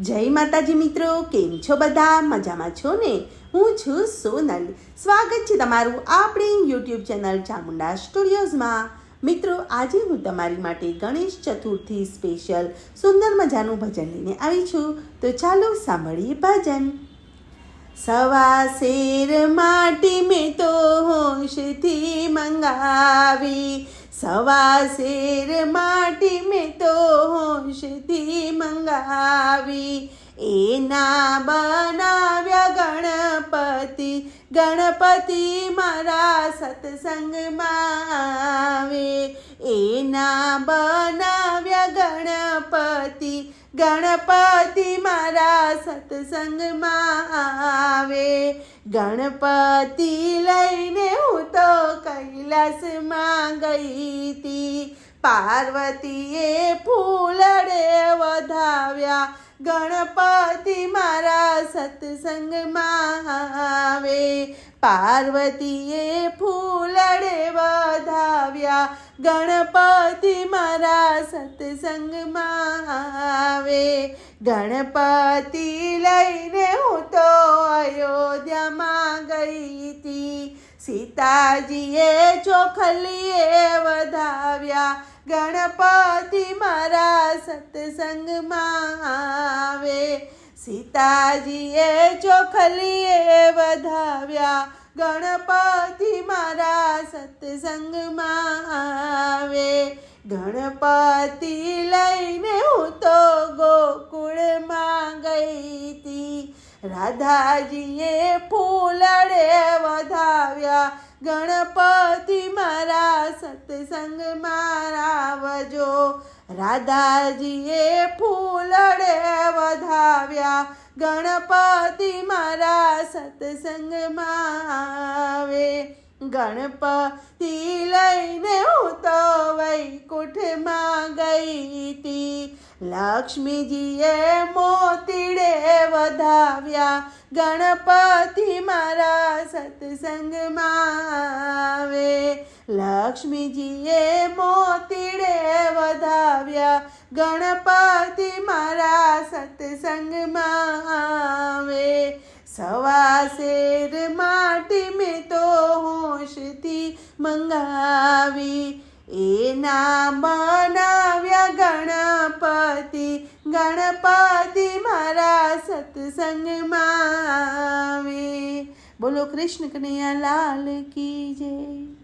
જય માતાજી મિત્રો, કેમ છો બધા? મજામાં છો ને? હું છું સોનલ. સ્વાગત છે તમારું આપણી યુટ્યુબ ચેનલ ચામુંડા સ્ટુડિયોઝમાં. મિત્રો, આજે હું તમારી માટે ગણેશ ચતુર્થી સ્પેશિયલ સુંદર મજાનું ભજન લઈને આવી છું. તો ચાલો સાંભળીએ ભજન. સવા શેર માટી મેં તો હોશથી મંગાવી. સવા શેર માટી મેં તો હોશથી મંગાવી. એના બનાવ્યા ગણપતિ. ગણપતિ મારા સત્સંગમાં આવે. એના બનાવ્યા ગણપતિ મારા સત્સંગમાં આવે. ગણપતિ લઈને હું તો કૈલાસમાં ગઈ હતી. પાર્વતીએ ફૂલડે વધાવ્યા. ગણપતિ મારા સત્સંગમાં આવે. પાર્વતીએ વધાવ્યા ગણપતિ મારા સત્સંગમાં આવે. ગણપતિ લઈને હું તો અયોધ્યામાં ગઈ હતી. સીતાજીએ ચોખલીએ વધાવ્યા. ગણપતિ મારા સત્સંગમાં સીતાજીએ ચોખલીએ વધાવ્યા. ગણપતિ મારા સત્સંગમાં આવે. ગણપતિ લઈને હું તો ગોકુળમાં ગઈ હતી. રાધાજીએ ફૂલડે વધાવ્યા. ગણપતિ મારા સત્સંગમાં આવજો રાધાજીએ ફૂલડે વધાવ્યા. ગણપતિ મારા સત્સંગમાં આવે ગણપતિ લઈને હું તો વૈકુંઠમાં ગઈ હતી. લક્ષ્મીજીએ મોતીડે વધાવ્યા. ગણપતિ મારા સત્સંગમાં આવે. લક્ષ્મીજીએ મોતીડે વધાવ્યા. ગણપતિ મારા સત્સંગમાં આવે. સવા શેર માટી મેં તો હોશથી મંગાવી. એના બનાવ્યા ગણપતિ ગણપતિ મારા સત્સંગમાં આવે. બોલો કૃષ્ણ કનૈયા લાલ કી જય.